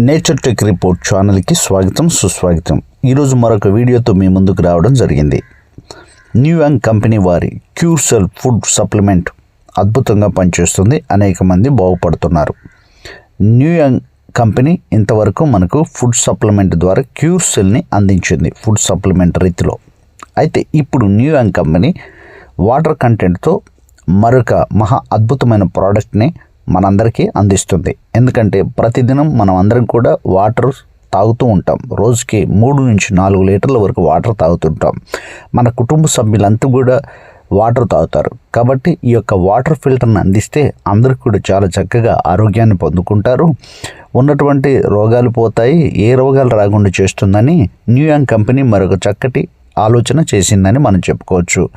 Nature tech report ఛానల్కి స్వాగతం సుస్వాగతం. ఈరోజు మరొక వీడియోతో మీ ముందుకు రావడం జరిగింది. న్యూ యాంగ్ కంపెనీ వారి క్యూర్సెల్ ఫుడ్ సప్లిమెంట్ అద్భుతంగా పనిచేస్తుంది. అనేక మంది బాగుపడుతున్నారు. న్యూ యాంగ్ కంపెనీ ఇంతవరకు మనకు ఫుడ్ సప్లిమెంట్ ద్వారా క్యూర్ సెల్ని అందించింది ఫుడ్ సప్లిమెంట్ రీతిలో. అయితే ఇప్పుడు న్యూ యాంగ్ కంపెనీ వాటర్ కంటెంట్తో మరొక మహా అద్భుతమైన ప్రోడక్ట్ని మనందరికీ అందిస్తుంది. ఎందుకంటే ప్రతిదినం మనం అందరం కూడా వాటర్ తాగుతూ ఉంటాం. రోజుకి మూడు నుంచి నాలుగు లీటర్ల వరకు వాటర్ తాగుతుంటాం. మన కుటుంబ సభ్యులంతా కూడా వాటర్ తాగుతారు. కాబట్టి ఈ యొక్క వాటర్ ఫిల్టర్ని అందిస్తే అందరికి కూడా చాలా చక్కగా ఆరోగ్యాన్ని పొందుకుంటారు. ఉన్నటువంటి రోగాలు పోతాయి. ఏ రోగాలు రాకుండా చేస్తుందని న్యూయాంగ్ కంపెనీ మరొక చక్కటి ఆలోచన చేసిందని మనం చెప్పుకోవచ్చు.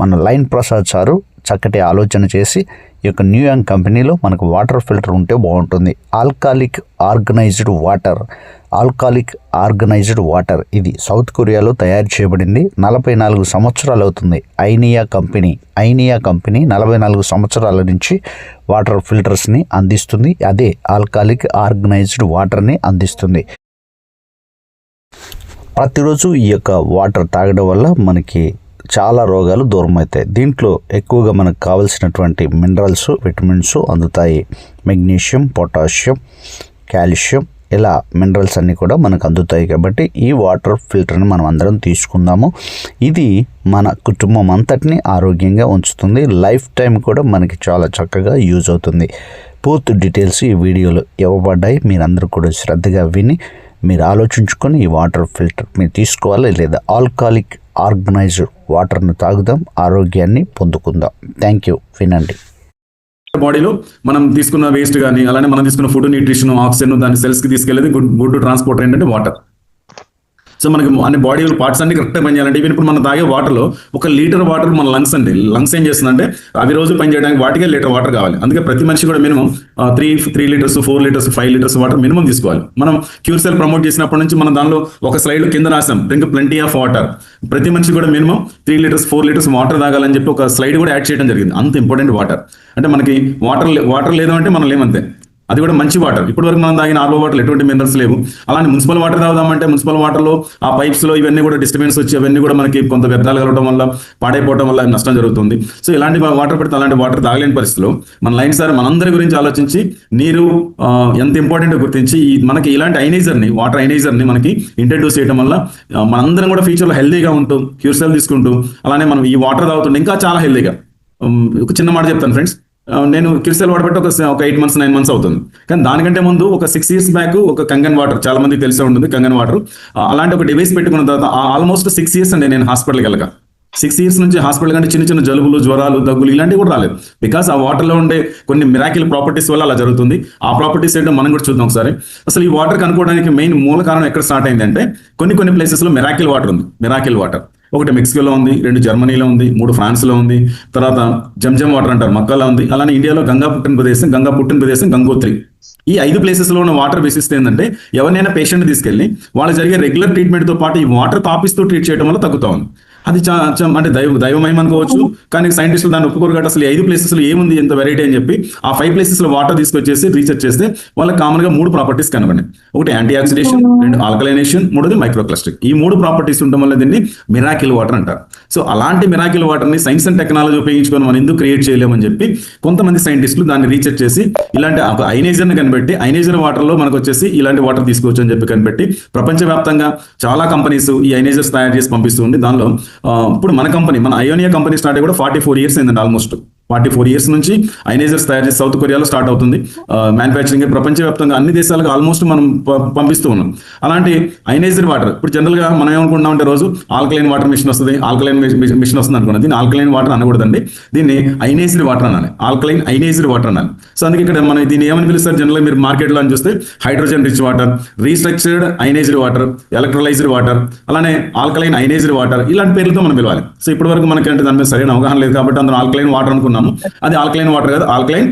మన లైన్ ప్రసాద్ సారు చక్కటి ఆలోచన చేసి ఈ యొక్క న్యూ యాంగ్ కంపెనీలో మనకు వాటర్ ఫిల్టర్ ఉంటే బాగుంటుంది. Alkalic organised water alkalic organised water ఇది సౌత్ కొరియాలో తయారు చేయబడింది. నలభై నాలుగు సంవత్సరాలు అవుతుంది. ఐనియా కంపెనీ ఐనియా కంపెనీ నలభై నాలుగు సంవత్సరాల నుంచి వాటర్ ఫిల్టర్స్ని అందిస్తుంది. అదే ఆల్కాలిక్ ఆర్గనైజ్డ్ వాటర్ని అందిస్తుంది. ప్రతిరోజు ఈ యొక్క వాటర్ తాగడం వల్ల మనకి చాలా రోగాలు దూరం అవుతాయి దీంట్లో ఎక్కువగా మనకు కావలసినటువంటి మినరల్స్ విటమిన్స్ అందుతాయి. మెగ్నీషియం పొటాషియం కాల్షియం ఇలా మినరల్స్ అన్నీ కూడా మనకు అందుతాయి కాబట్టి ఈ వాటర్ ఫిల్టర్ని మనం అందరం తీసుకుందాము. ఇది మన కుటుంబం అంతటిని ఆరోగ్యంగా ఉంచుతుంది. లైఫ్ టైం కూడా మనకి చాలా చక్కగా యూజ్ అవుతుంది. పూర్తి డీటెయిల్స్ ఈ వీడియోలో ఇవ్వబడ్డాయి. మీరందరూ కూడా శ్రద్ధగా విని మీరు ఆలోచించుకొని ఈ వాటర్ ఫిల్టర్ మీరు తీసుకోవాలి లేదా ఆల్కాలిక్ ఆర్గనైజ్డ్ వాటర్ను తాగుదాం ఆరోగ్యాన్ని పొందుకుందాం. Thank you. వినండి. బాడీలో మనం తీసుకున్న వేస్ట్ కానీ అలానే మనం తీసుకున్న ఫుడ్ న్యూట్రిషన్ ఆక్సిజన్ దాని సెల్స్కి తీసుకెళ్ళేది గుడ్ గుడ్ ట్రాన్స్పోర్ట్ ఏంటంటే వాటర్. సో మనకి అన్ని బాడీ పార్ట్స్ అన్ని కరెక్ట్గా పనిచేయాలంటే ఈవెన్ ఇప్పుడు మనం తాగే వాటర్లో ఒక లీటర్ వాటర్ మన లంగ్స్ అండి. లంగ్స్ ఏం చేస్తుందంటే అవి రోజు పని చేయడానికి వాటికే లీటర్ వాటర్ కావాలి. అందుకే ప్రతి మనిషి కూడా minimum three three litres four litres five litres water minimum తీసుకోవాలి. మనం క్యూర్ సెల్ ప్రమోట్ చేసినప్పటి నుంచి మనం దానిలో ఒక స్లైడ్ కింద రాసాం. డ్రింక్ ప్lenty ఆఫ్ వాటర్ ప్రతి మనిషి కూడా minimum three litres four litres water తాగాలని చెప్పి ఒక స్లైడ్ కూడా యాడ్ చేయడం జరిగింది. అంత ఇంపార్టెంట్ వాటర్ అంటే మనకి వాటర్ వాటర్ లేదు అంటే మనం లేమంతే. అది కూడా మంచి వాటర్. ఇప్పటి వరకు మనం తాగిన ఆర్ఓ వాటర్ ఎటువంటి మినరల్స్ లేవు. అలానే మున్సిపల్ వాటర్ తాగుదామంటే మున్సిపల్ వాటర్లో ఆ పైప్స్లో ఇవన్నీ కూడా డిస్టర్బెన్స్ వచ్చి అవన్నీ కూడా మనకి కొంత వ్యర్థాలు కలవడం వల్ల పాడైపోవడం వల్ల నష్టం జరుగుతుంది. సో ఇలాంటి వాటర్ పెడితే అలాంటి వాటర్ తాగలేని పరిస్థితిలో మన లైన్ సార్ మనందరి గురించి ఆలోచించి నీరు ఎంత ఇంపార్టెంట్ గుర్తించి మనకి ఇలాంటి ఐనైజర్ని వాటర్ ఐనైజర్ని మనకి ఇంట్రడ్యూస్ చేయడం వల్ల మనందరం కూడా ఫ్యూచర్లో హెల్దీగా ఉంటూ క్యూర్సెల్ తీసుకుంటూ అలానే మనం ఈ వాటర్ తాగుతుంటే ఇంకా చాలా హెల్దీగా ఒక చిన్న మాట చెప్తాను ఫ్రెండ్స్ నేను కిర్సెల్ వాటర్ పెట్టి ఒక ఒక ఎయిట్ మంత్స్ నైన్ మంత్స్ అవుతుంది. కానీ దానికంటే ముందు ఒక సిక్స్ ఇయర్స్ బ్యాక్ ఒక కంగన్ వాటర్ చాలా మందికి తెలిసే ఉంటుంది కంగన్ వాటర్. అలాంటి ఒక డివైస్ పెట్టుకున్న తర్వాత ఆల్మోస్ట్ సిక్స్ ఇయర్స్ అండి నేను హాస్పిటల్కి వెళ్ళగా సిక్స్ ఇయర్స్ నుంచి హాస్పిటల్ కంటే చిన్న చిన్న జలుబులు జ్వరాలు దగ్గులు ఇలాంటివి కూడా రాలేదు. బికాస్ ఆ వాటర్లో ఉండే కొన్ని మిరాకిల్ ప్రాపర్టీస్ వల్ల అలా జరుగుతుంది. ఆ ప్రాపర్టీస్ ఏంటో మనం కూడా చూద్దాం ఒకసారి. అసలు ఈ వాటర్ కనుక్కోవడానికి మెయిన్ మూల కారణం ఎక్కడ స్టార్ట్ అయిందంటే కొన్ని కొన్ని ప్లేసెస్లో మిరాకిల్ వాటర్ ఉంది. మిరాకిల్ వాటర్ ఒకటి మెక్సికోలో ఉంది రెండు జర్మనీలో ఉంది మూడు ఫ్రాన్స్లో ఉంది తర్వాత జంజం వాటర్ అంటారు మక్కాలో ఉంది. అలానే ఇండియాలో గంగా పుట్టిన ప్రదేశం గంగా పుట్టిన ప్రదేశం గంగోత్రి. ఈ ఐదు ప్లేసెస్లో ఉన్న వాటర్ విశిస్తే ఏంటంటే ఎవరినైనా పేషెంట్ తీసుకెళ్ళి వాళ్ళు జరిగే రెగ్యులర్ ట్రీట్మెంట్తో పాటు ఈ వాటర్ తాపిస్తూ ట్రీట్ చేయడం వల్ల తగ్గుతూ ఉంది. అది అంటే దైవ దైవమయం అనుకోవచ్చు కానీ సైంటిస్టులు దాన్ని ఒప్పుకోరు కాబట్టి అసలు ఐదు ఐదు ప్లేసెస్లో ఏముంది ఎంత వెరైటీ అని చెప్పి ఆ ఫైవ్ ప్లేసెస్లో వాటర్ తీసుకొచ్చేసి రీసెర్చ్ చేస్తే వాళ్ళకి కామన్గా మూడు ప్రాపర్టీస్ కనబడి ఒకటి యాంటీ ఆక్సిడేషన్ రెండు ఆల్కలైనేషన్ మూడోది మైక్రోప్లాస్టిక్ ఈ మూడు ప్రాపర్టీస్ ఉండడం వల్ల దీన్ని మిరాకిల్ వాటర్ అంటారు. సో అలాంటి మిరాకిల్ వాటర్ని సైన్స్ అండ్ టెక్నాలజీ ఉపయోగించుకొని మనం ఎందుకు క్రియేట్ చేయలేమని చెప్పి కొంతమంది సైంటిస్టులు దాన్ని రీసెర్చ్ చేసి ఇలాంటి ఒక ఐనేజర్ని కనిపెట్టి ఐనేజర్ వాటర్లో మనకు వచ్చేసి ఇలాంటి వాటర్ తీసుకోవచ్చు అని చెప్పి కనిపెట్టి ప్రపంచవ్యాప్తంగా చాలా కంపెనీస్ ఈ ఐనేజర్స్ తయారు చేసి పంపిస్తూ ఉంది. దానిలో ఇప్పుడు మన కంపెనీ మన అయోనియా కంపెనీ స్టార్ట్ అయ్యి కూడా ఫార్టీ ఫోర్ ఇయర్స్ అయిందండి ఆల్మోస్ట్ ఫార్టీ ఫోర్ ఇయర్స్ నుంచి ఐనేజర్స్ తయారు చేసి సౌత్ కొరియాలో స్టార్ట్ అవుతుంది. మ్యానుఫ్యాక్చరింగ్ ప్రపంచవ్యాప్తంగా అన్ని దేశాలకు ఆల్మోస్ట్ మనం ప- పంపిస్తూ ఉన్నాం. అలాంటి ఐనేజర్ వాటర్ ఇప్పుడు జనరల్గా మనం ఏమనుకుంటున్నాం అంటే రోజు ఆల్కలైన్ వాటర్ మిషన్ వస్తుంది ఆల్కలైన్ మిషన్ వస్తుంది అనుకున్నాం దీన్ని ఆల్కలైన్ వాటర్ అనకూడదండి. దీన్ని ఐనేజ్డ్ వాటర్ అనాలి. ఆల్కలైన్ ఐనేజ్డ్ వాటర్ అనాలి. సో అందుకే ఇక్కడ మనం దీన్ని ఏమని పిలుస్తారు? జనరల్ మీరు మార్కెట్లో అని చూస్తే hydrogen rich water restructured ioniser water electrolyser water అలానే ఆల్కలైన్ ఐనేజర్ వాటర్ ఇలాంటి పేర్లతో మనం పిలవాలి. సో ఇప్పటి వరకు మనకి అంటే దాని మీద సరైన అవగాహన లేదు కాబట్టి అందులో ఆల్కలైన్ వాటర్ అనుకున్నాము అది ఆల్కలైన్ వాటర్ కాదు ఆల్కలైన్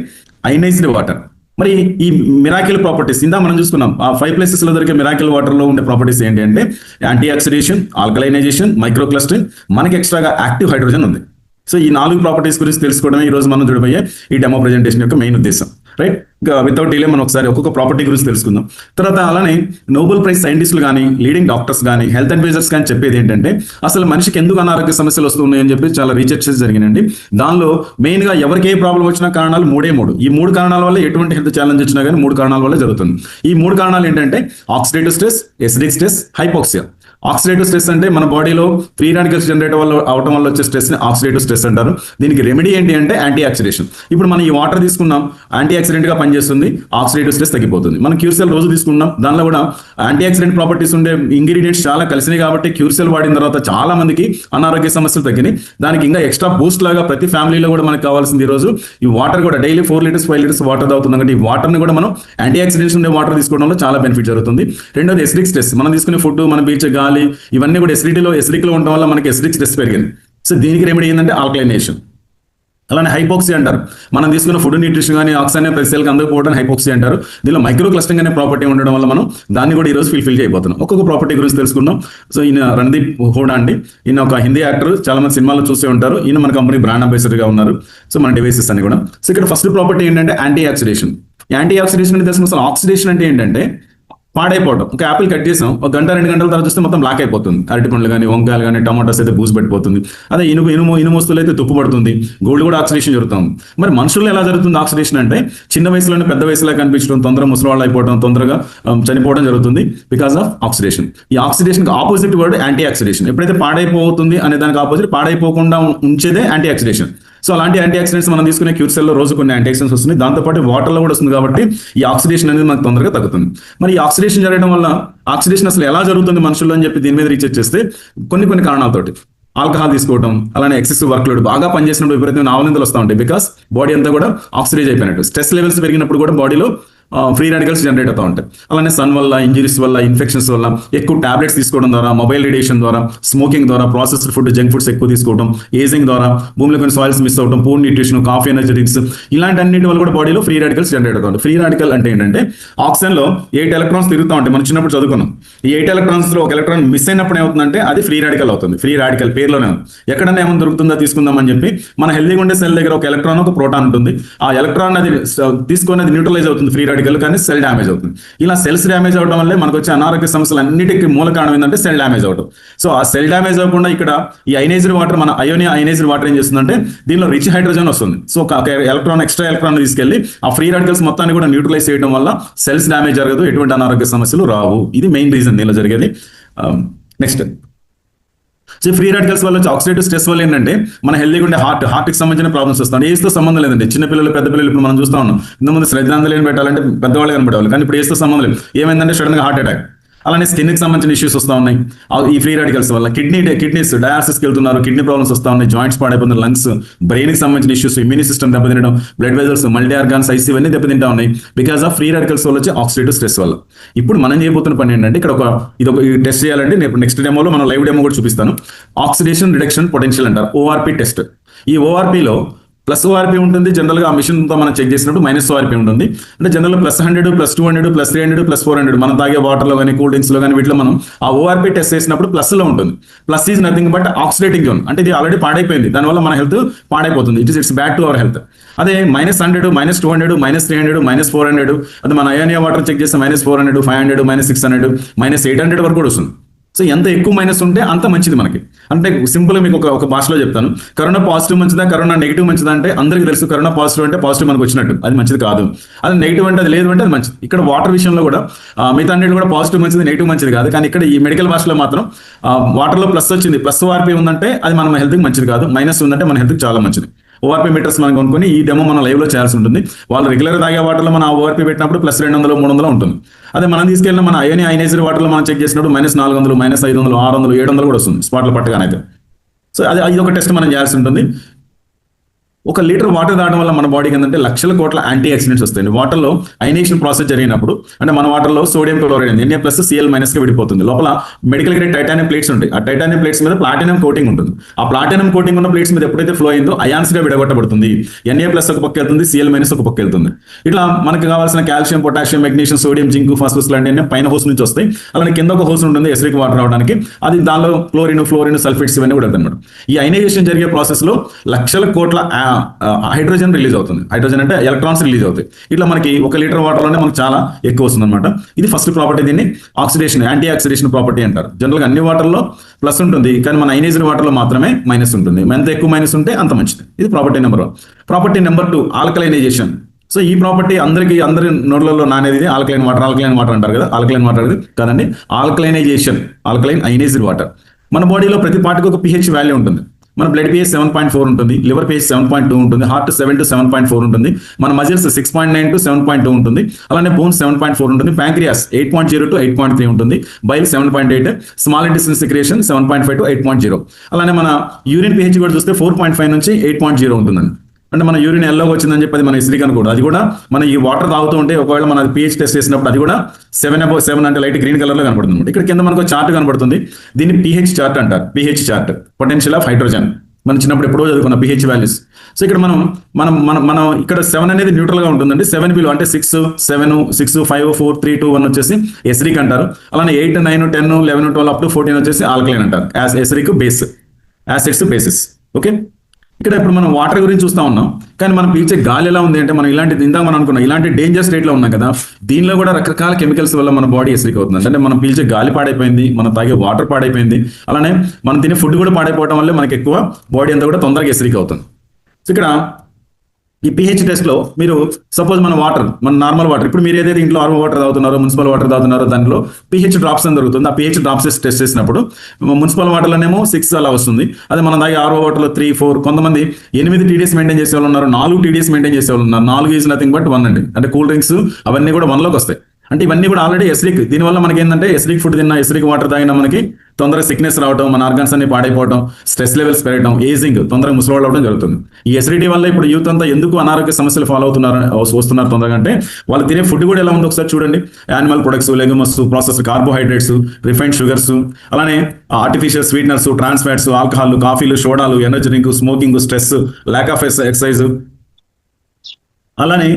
ఐనైజ్డ్ వాటర్. మరి ఈ మిరాకిల్ ప్రాపర్టీస్ ఇందా మనం చూసుకున్నాం ఆ ఫైవ్ ప్లేసెస్లో దొరికే మిరాకిల్ వాటర్లో ఉండే ప్రాపర్టీస్ ఏంటి అంటే యాంటీ ఆక్సిడేషన్ ఆల్కలైనైజేషన్ మైక్రోక్లస్టరింగ్ మనకి ఎక్స్ట్రాగా యాక్టివ్ హైడ్రోజన్ ఉంది. సో ఈ నాలుగు ప్రాపర్టీస్ గురించి తెలుసుకోవడమే ఈ రోజు మనం చూడబోయే ఈ డెమో ప్రెజెంటేషన్ యొక్క మెయిన్ ఉద్దేశం. రైట్ ఇంకా వితౌట్ డిలే మనం ఒకసారి ఒక్కొక్క ప్రాపర్టీ గురించి తెలుసుకుందాం. తర్వాత అలానే నోబెల్ ప్రైజ్ సైంటిస్టులు కానీ లీడింగ్ డాక్టర్స్ కానీ హెల్త్ అడ్వైజర్స్ కానీ చెప్పేది ఏంటంటే అసలు మనిషికి ఎందుకు అనారోగ్య సమస్యలు వస్తున్నాయి అని చెప్పి చాలా రీసెర్చెస్ జరిగినండి దానిలో మెయిన్గా ఎవరికి ఏ ప్రాబ్లం వచ్చిన కారణాలు మూడే మూడు. ఈ మూడు కారణాల వల్ల ఎటువంటి హెల్త్ ఛాలెంజ్ వచ్చినా కానీ మూడు కారణాల వల్ల జరుగుతుంది. ఈ మూడు కారణాలు ఏంటంటే oxidative stress acidic stress hypoxia oxidative stress అంటే మన బాడీలో ఫ్రీ రాడికల్స్ జనరేట్ వల్ల అవటం వల్ల వచ్చే స్ట్రెస్ని ఆక్సిడేటివ్ స్ట్రెస్ అంటారు. దీనికి రెమెడీ ఏంటి అంటే యాంటీ ఆక్సిడేషన్ ఇప్పుడు మనం ఈ వాటర్ తీసుకున్నాం యాంటీ ఆక్సిడెంట్గా పనిచేస్తుంది ఆక్సిడేటివ్ స్ట్రెస్ తగ్గిపోతుంది. మనం క్యూర్సెల్ రోజు తీసుకున్నాం దానిలో కూడా యాంటీ ఆక్సిడెంట్ ప్రాపర్టీస్ ఉండే ఇంగ్రీడియంట్స్ చాలా కలిసినాయి కాబట్టి క్యూర్సెల్ వాడిన తర్వాత చాలా మందికి అనారోగ్య సమస్యలు తగ్గినాయి. దానికి ఇంకా ఎక్స్ట్రా బూస్ట్ లాగా ప్రతి ఫ్యామిలీలో కూడా మనకు కావాల్సింది ఈ రోజు ఈ వాటర్ కూడా daily four litres five litres water తాగుతున్నాం కాబట్టి ఈ వాటర్ని కూడా మనం యాంటీ ఆక్సిడెంట్స్ ఉండే వాటర్ తీసుకోవడంలో చాలా బెనిఫిట్ జరుగుతుంది. రెండోది ఎసిడిక్ స్ట్రెస్ మనం తీసుకునే ఫుడ్ మన బీచ్ గాలి ఇవన్నీ కూడా ఎసిడిటీలో ఎసిడిక్లో ఉండడం వల్ల మనకి ఎసిడిక్ స్ట్రెస్ పెరిగింది. సో దీనికి రెమెడీ ఏంటంటే ఆల్కలైనేషన్ అలానే హైపోక్సీ అంటారు. మనం తీసుకున్న ఫుడ్ న్యూట్రిషన్ కానీ ఆక్సిజన్ ప్రతి సెల్కి అందకపోవడం హైపోక్సీ అంటారు. దీనిలో మైక్రో క్లస్టింగ్ అనే ప్రాపర్టీ ఉండడం వల్ల మనం దాన్ని కూడా ఈరోజు ఫిల్ఫిల్ చేయబోతున్నాం. ఒక్కొక్క ప్రాపర్టీ గురించి తెలుసుకుందాం. సో ఈయన రణదీప్ హోడా అండి. ఈయన ఒక హిందీ యాక్టర్ చాలా మంది సినిమాలు చూసే ఉంటారు. ఈయన మన కంపెనీ బ్రాండ్ అంబాసిడర్గా ఉన్నారు. సో మన డివైసెస్ అని కూడా. సో ఇక్కడ ఫస్ట్ ప్రాపర్టీ ఏంటంటే యాంటీ ఆక్సిడేషన్ యాంటీ ఆక్సిడేషన్ అంటే తెలుసుకున్న అసలు ఆక్సిడేషన్ అంటే ఏంటంటే పాడైపోవడం ఇంకా యాపిల్ కట్ చేసాం. ఒక గంట రెండు గంటల తర్వాత చూస్తే మొత్తం లాక్ అయిపోతుంది. అరటి పండ్లు కానీ వంకాయలు కానీ టమాటాస్ అయితే బూజు పెట్టిపోతుంది. అదే ఇనుము ఇనుము ఇనుము వస్తువులు అయితే తుప్పు పడుతుంది. గోల్డ్ కూడా ఆక్సిడేషన్ జరుగుతుంది మరి మనుషుల్లో ఎలా జరుగుతుంది ఆక్సిడేషన్ అంటే చిన్న వయసులోనే పెద్ద వయసులో కనిపించడం తొందరగా ముసలివాళ్ళు అయిపోవడం తొందరగా um, చనిపోవడం జరుగుతుంది బికాస్ ఆఫ్ ఆక్సిడేషన్ ఈ oxidation opposite word antioxidation ఎప్పుడైతే పాడైపోతుంది అనే దానికి ఆపోజిట్ పాడైపోకుండా ఉంచేదే యాంటీ ఆక్సిడేషన్ సో అలాంటి యాంటీ ఆక్సిడెంట్స్ మనం తీసుకునే క్యూర్సెల్లో రోజు కొన్ని యాంటీ ఆక్సిడెంట్స్ వస్తున్నాయి దాంతోపాటు వాటర్లో కూడా వస్తుంది కాబట్టి ఈ ఆక్సిడేషన్ అనేది మనకు తొందరగా తగ్గుతుంది. మరి ఈ ఆక్సిడేషన్ జరగడం వల్ల ఆక్సిడేషన్ అసలు ఎలా జరుగుతుంది మనుషుల్లో అని చెప్పి దీని మీద రీసెర్చ్ చేస్తే కొన్ని కొన్ని కారణాలతోటి. ఆల్కహాల్ తీసుకోవడం అలానే ఎక్సెసివ్ వర్క్ లోడ్ బాగా పనిచేసినప్పుడు విపరీతమైన ఆవలింతలు వస్తూ ఉంటాయి. బికాస్ బాడీ అంతా కూడా ఆక్సిడైజ్ అయిపోయినట్టు. స్ట్రెస్ లెవెల్స్ పెరిగినప్పుడు కూడా బాడీలో ఫ్రీ రాడికల్స్ జనరేట్ అవుతూ ఉంటాయి. అలానే సన్ వల్ల ఇంజరీస్ వల్ల ఇన్ఫెక్షన్స్ వల్ల ఎక్కువ టాబ్లెట్స్ తీసుకోవడం ద్వారా మొబైల్ రేడియేషన్ ద్వారా స్మోకింగ్ ద్వారా ప్రాసెస్డ్ ఫుడ్ జంక్ ఫుడ్స్ ఎక్కువ తీసుకోవడం ఏజింగ్ ద్వారా భూమిలో కొన్ని సాయిల్స్ మిస్ అవడం పూర్ న్యూట్రిషన్ కాఫీ ఎనర్జెటిక్స్ ఇలాంటి అన్నిటి వల్ల కూడా బాడీలో ఫ్రీ రాడికల్స్ జనరేట్ అవుతాయి ఫ్రీ రాడికల్ అంటే ఏంటంటే ఆక్సిజన్లో ఎయిట్ ఎలక్ట్రాన్స్ తిరుగుతూ ఉంటాయి. మనం చిన్నప్పుడు చదువుకున్నాం. ఈ ఎయిట్ ఎలక్ట్రాన్స్లో ఒక ఎలక్ట్రాన్ మిస్ అయినప్పుడు ఏమవుతుందంటే అది ఫ్రీ రాడికల్ అవుతుంది. ఫ్రీ రాడికల్ పేర్లోనే ఉంది. ఎక్కడైనా ఏమైనా దొరుకుతుందో తీసుకుందాం అని చెప్పి మన హెల్దీగా ఉండే సెల్ దగ్గర ఒక ఎలక్ట్రాన్ ఒక ప్రోటాన్ ఉంటుంది. ఆ ఎలక్ట్రాన్ అది తీసుకొని అది న్యూట్రలైజ్ అవుతుంది ఫ్రీ రాడికల్ కానీ సెల్ డ్యామేజ్ అవుతుంది. ఇలా సెల్స్ డ్యామేజ్ అవడం వల్లే మనకు వచ్చే అనారోగ్య సమస్యలు అన్నిటికీ మూల కారణం ఏంటంటే సెల్ డ్యామేజ్ అవడం. సో ఆ సెల్ డ్యామేజ్ అవ్వకుండా ఇక్కడ ఈ అయనైజ్డ్ వాటర్ మన అయోనియా అయనైజ్డ్ వాటర్ ఏం చేస్తుందంటే దీనిలో రిచ్ హైడ్రోజన్ వస్తుంది. సో ఒక ఎలక్ట్రాన్ ఎక్స్ట్రా ఎలక్ట్రాన్ తీసుకెళ్ళి ఆ ఫ్రీ రాడికల్స్ మొత్తాన్ని కూడా న్యూట్రలైజ్ చేయడం వల్ల సెల్స్ డ్యామేజ్ జరగదు ఎటువంటి అనారోగ్య సమస్యలు రావు. ఇది మెయిన్ రీజన్ దీనిలో జరిగేది. Um, next so free radicals వల్ల ఆక్సిడేటివ్ స్ట్రెస్ వల్ల ఏంటంటే మన హెల్దీగా ఉండే హార్ట్ హార్ట్కి సంబంధించిన ప్రాబ్లమ్స్ వస్తాయి. ఏజ్తో సంబంధం లేదండి. చిన్న పిల్లలు పెద్ద పిల్లలు ఇప్పుడు మనం చూస్తా ఉన్నాం. ఇంతకుముందు శ్రద్ధాంజలి పెట్టాలంటే పెద్దవాళ్ళు కనబడేవాళ్ళు కానీ ఇప్పుడు ఏజ్తో సంబంధం లేదు. ఏమైందంటే సడన్గా హార్ట్ అటాక్ అలానే స్కిన్కి సంబంధించిన ఇష్యూస్ వస్తూ ఉన్నాయి. ఈ ఫ్రీ రాడికల్స్ వల్ల కిడ్నీ కిడ్నీస్ డయాలసిస్కి వెళ్తున్నారు కిడ్నీ ప్రాబ్లమ్స్ వస్తూ ఉన్నాయి జాయింట్స్ పాడైపోతున్నారు లంగ్స్ బ్రెయిన్కి సంబంధించిన ఇష్యూస్ ఇమ్యూని సిస్టమ్ దెబ్బతినడం బ్లడ్ వెజల్స్ మల్టీ ఆర్గాన్స్ ఐసీ ఇవన్నీ దెబ్బతింటా ఉన్నాయి. బికాస్ ఆఫ్ ఫ్రీ రాడికల్స్ వల్ల వచ్చే ఆక్సిడేటివ్ స్ట్రెస్ వల్ల. ఇప్పుడు మనం చేయబోతున్న పని ఏంటంటే ఇక్కడ ఒక ఇది ఒక టెస్ట్ చేయాలంటే నేను నెక్స్ట్ డెమోలో మనం లైవ్ డెమో కూడా చూపిస్తాను. ఆక్సిడేషన్ రిడక్షన్ పొటెన్షియల్ అంటారు ఓఆర్పి టెస్ట్ ఈ ఓఆర్పిలో ప్లస్ ఓఆర్పీ ఉంటుంది. జనరల్గా ఆ మిషన్తో మనం చెక్ చేసినప్పుడు మైనస్ ఓఆర్పీ ఉంటుంది. అంటే general plus hundred plus two hundred plus three hundred plus four hundred మనం తాగే వాటర్లో కానీ కూల్ డ్రింక్స్లో కానీ వీటిలో మనం ఆ ఓఆర్పీ టెస్ట్ చేసినప్పుడు ప్లస్లో ఉంటుంది. Plus is nothing but oxidating zone. అంటే ఇది ఆల్రెడీ పాడైపోయింది. దానివల్ల మన హెల్త్ పాడైపోతుంది. It is it's bad to our health. అదే minus hundred minus two hundred minus three hundred minus four hundred. అది మన అయోనియా వాటర్ చెక్ చేస్తే minus four hundred five hundred minus six hundred minus eight hundred వరకు కూడా వస్తుంది. So ఎంత ఎక్కువ minus ఉంటే అంత మంచిది మనకి. అంటే సింపుల్ మీకు ఒక ఒక భాషలో చెప్తాను. కరోనా పాజిటివ్ మంచిదా కరోనా నెగిటివ్ మంచిదా అంటే అందరికీ తెలుసు కరోనా పాజిటివ్ అంటే పాజిటివ్ మనకు వచ్చినట్టు. అది మంచిది కాదు. అది నెగిటివ్ అంటే అది లేదు అంటే అది మంచిది. ఇక్కడ వాటర్ విషయంలో కూడా మిగతా అన్నిటి కూడా పాజిటివ్ మంచిది నెగిటివ్ మంచిది కాదు. కానీ ఇక్కడ ఈ మెడికల్ భాషలో మాత్రం వాటర్లో ప్లస్ వచ్చింది. ప్లస్ ఓఆర్పీ ఉందంటే అది మన హెల్త్కి మంచిది కాదు. మైనస్ ఉందంటే మన హెల్త్కి చాలా మంచిది. ఓఆర్పీ మీటర్స్ మనం కొనుక్కొని ఈ డెమో మనం లైవ్లో చేయాల్సి ఉంటుంది. వాళ్ళు రెగ్యులర్ తాగే వాటర్లో మనం ఓఆర్పీ పెట్టినప్పుడు ప్లస్ రెండు వందలు మూడు వందలు ఉంటుంది. అదే మనం తీసుకెళ్ళిన మన అయోని ఐనైజర్ వాటర్లో మనం చెక్ చేసినప్పుడు మైనస్ నాలుగు వందలు మైనస్ ఐదు వందలు ఆరు వందలు ఏడు వందలు కూడా వస్తుంది. స్పాట్లో పట్టగానైతే. సో అది ఇది ఒక టెస్ట్ మనం చేయాల్సి ఉంటుంది. ఒక లీటర్ వాటర్ తాగడం వల్ల మన బాడీకి ఏంటంటే లక్షల కోట్ల యాంటీ ఆక్సిడెంట్స్ వస్తాయి వాటర్లో ఐనేషన్ ప్రాసెస్ జరిగినప్పుడు అంటే మన వాటర్లో sodium chloride N A plus C L మైనస్గా విడిపోతుంది. లోపల మెడికల్ గ్రేడ్ టైటానియం ప్లేట్స్ ఉంటాయి. ఆ టైటానియం ప్లేట్స్ మీద ప్లాటినం కోటింగ్ ఉంటుంది. ఆ ప్లాటినం కోటింగ్ ఉన్న ప్లేట్స్ మీద ఎప్పుడైతే ఫ్లో అయిందో అయాన్స్గా విడగొట్టబడుతుంది. ఎన్ఏ ప్లస్ ఒక పక్క వెళ్తుంది సిఎల్ మైనస్ ఒక పక్క వెళ్తుంది. ఇట్లా మనకు కావాల్సిన calcium potassium magnesium sodium zinc phosphorus లాంటి పైన హోస్ నుంచి వస్తాయి. అలానే కింద ఒక హోస్ ఉంటుంది ఎసిడిక్ వాటర్ రావడానికి. అది దానిలో క్లోరిన్ ఫ్లోరిన్ సల్ఫేట్స్ ఇవన్నీ కూడా అనమాట ఈ ఐనైజేషన్ జరిగే ప్రాసెస్లో లక్షల కోట్ల హైడ్రోజన్ రిలీజ్ అవుతుంది. హైడ్రోజన్ అంటే ఎలక్ట్రాన్స్ రిలీజ్ అవుతాయి. ఇట్లా మనకి ఒక లీటర్ వాటర్లోనే మనకు చాలా ఎక్కువ వస్తుంది అనమాట ఇది ఫస్ట్ ప్రాపర్టీ దీన్ని ఆక్సిడేషన్ యాంటీ ఆక్సిడేషన్ ప్రాపర్టీ అంటారు జనరల్గా అన్ని వాటర్లో ప్లస్ ఉంటుంది కానీ మన ఐనేజ్డ్ వాటర్లో మాత్రమే మైనస్ ఉంటుంది. ఎంత ఎక్కువ మైనస్ ఉంటే అంత మంచిది. ఇది property number one property number two alkalinization so ఈ ప్రాపర్టీ అందరికి అందరి నోట్లలో నానేది ఆల్కలైన్ వాటర్ ఆల్కలైన్ వాటర్ అంటారు కదా. ఆల్కలైన్ వాటర్ కాదండి. ఆల్కలైనైజేషన్ ఆల్కలైన్ ఐనేజ్డ్ వాటర్ మన బాడీలో ప్రతి పార్టీకి ఒక పిహెచ్ వాల్యూ ఉంటుంది. మన blood pH seven point four ఉంటుంది liver pH seven point two ఉంటుంది heart seven to seven point four ఉంటుంది మన muscles six point nine to seven point two ఉంటుంది అలానే బోన్ సెవెన్ పాయింట్ ఫోర్ ఉంటుంది pancreas eight point zero to eight point three ఉంటుంది bile seven point eight small intestine secretion seven point five to eight point zero అలానే మన urine pH కూడా చూస్తే four point five నుంచి eight point zero ఉంటుందండి. అంటే మన యూరిన్ ఎల్లోకి వచ్చిందని చెప్పి అది మన ఇస్త్రీకి అనుకోడు అది కూడా మన ఈ వాటర్ తాగుతూ ఉంటే ఒకవేళ మన పిహెచ్ టెస్ట్ చేసినప్పుడు అది కూడా సెవెన్ అబౌ సెవెన్ అంటే లైట్ గ్రీన్ కలర్లో కనబడుతుంది ఇక్కడ కింద మనకు చార్ట్ కనబడుతుంది దీన్ని పిహెచ్ చార్ట్ అంటారు. PH chart potential of hydrogen మనం చిన్నప్పుడు ఎప్పుడో చదువుకున్న పిహెచ్ వాల్యూస్ సో ఇక్కడ మనం మనం మనం మనం ఇక్కడ సెవెన్ అనేది న్యూట్రల్గా ఉంటుందండి. సెవెన్ బిలో అంటే six seven six five four three two one వచ్చేసి ఎస్రిక్ అంటారు. అలానే eight nine ten eleven twelve up to fourteen వచ్చేసి ఆల్కలైన్ అంటారు. As acidic base acids bases okay ఇక్కడ ఇప్పుడు మనం వాటర్ గురించి చూస్తా ఉన్నాం. కానీ మనం పీల్చే గాలి ఎలా ఉంది అంటే మనం ఇలాంటి ఇందాక మనం అనుకున్నాం. ఇలాంటి డేంజర్ స్టేట్లో ఉన్నాం కదా. దీనిలో కూడా రకరకాల కెమికల్స్ వల్ల మన బాడీ ఎసిరిక్ అవుతుంది. అంటే మనం పీల్చే గాలి పాడైపోయింది మనం తాగే వాటర్ పాడైపోయింది. అలానే మనం తినే ఫుడ్ కూడా పాడైపోవడం వల్ల మనకి ఎక్కువ బాడీ అంతా కూడా తొందరగా ఎసిరిక్ అవుతుంది. సో ఇక్కడ ఈ పిహెచ్ టెస్ట్లో మీరు సపోజ్ మన వాటర్ మన నార్మల్ వాటర్ ఇప్పుడు మీరు ఏదైతే ఇంట్లో ఆర్ఓ వాటర్ తాగుతున్నారో మున్సిపల్ వాటర్ తాగుతున్నారో దానిలో పిహెచ్ డ్రాప్స్ అని దొరుకుతుంది. ఆ పిహెచ్ డ్రాప్స్ టెస్ట్ చేసినప్పుడు మున్సిపల్ వాటర్లోనేమో సిక్స్ అలా వస్తుంది. అదే మనం తాగే ఆర్ఓ వాటర్లో త్రీ ఫోర్ కొంతమంది ఎనిమిది టీడీఎస్ మెయింటైన్ చేసే వాళ్ళు ఉన్నారు నాలుగు టీడీఎస్ మెయింటైన్ చేసే వాళ్ళు ఉన్నారు. నాలుగు ఈజ్ నథింగ్ బట్ వన్ అండి. అంటే కూల్ డ్రింక్స్ అవన్నీ కూడా వన్లోకి వస్తాయి. అంటే ఇవన్నీ కూడా ఆల్రెడీ ఎసిడిక్ దీనివల్ల మనకి ఏంటంటే ఎసిడిక్ ఫుడ్ తిన్నా ఎసిడిక్ వాటర్ తాగినా మనకి తొందరగా సిక్నెస్ రావడం మన ఆర్గన్స్ అన్ని పాడైపోవడం స్ట్రెస్ లెవెల్స్ పెరగడం ఏజింగ్ తొందరగా ముసలివాళ్ళు అవడం జరుగుతుంది. ఈ ఎసిడిటీ వల్ల ఇప్పుడు యూత్ అంతా ఎందుకు అనారోగ్య సమస్యలు ఫాలో అవుతున్నారు వస్తున్నారు తొందరగా అంటే వాళ్ళు తినే ఫుడ్ కూడా ఎలా ఉందో ఒకసారి చూడండి. Animal products legumes process carbohydrates refined sugars అలానే artificial sweeteners trans fats alcohol కాఫీలు సోడాలు energy drink smoking stress lack of exercise అలానే